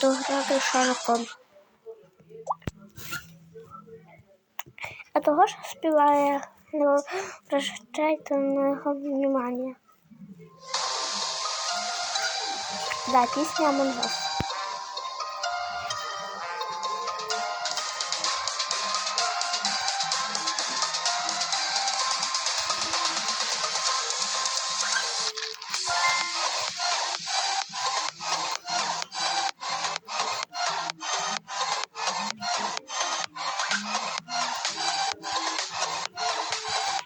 дограти шариком. А того ж співає, не прощайте на його внимання. Да, пісня Among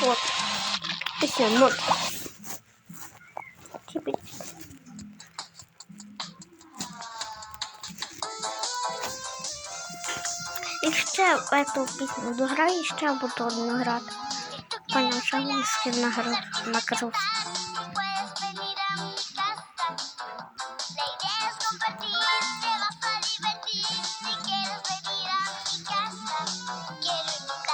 Вот. Пісня ноль. Чіпить. І ще эту пісню дограю, і ще буду одну грати. Він скін награв, накрив.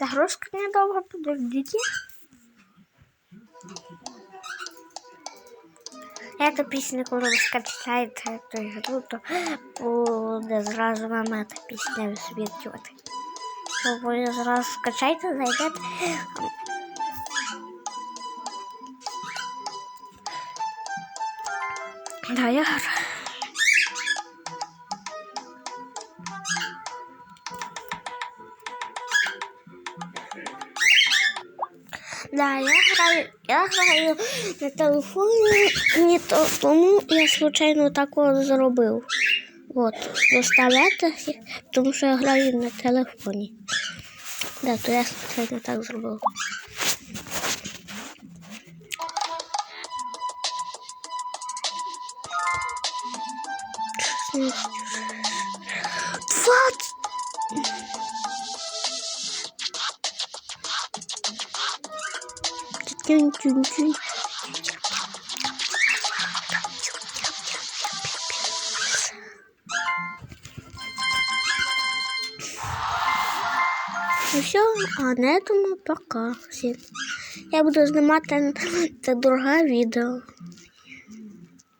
Загрузка недовго подождите. Эту пісню, коли ви скачаєте ту ігру, то буде зразу вам эта пісня висвітлювати. То ви зразу скачайте, зайдете. Да, я граю. Да, я граю, я граю на телефоні, не то, тому я случайно так зробив. От, доставляти, тому що я граю на телефоні. Да, то я случайно так зробив. Двадцать! Тюнь-тюнь-тюнь. Ну все, а на этом пока. Я буду знімати це друге видео.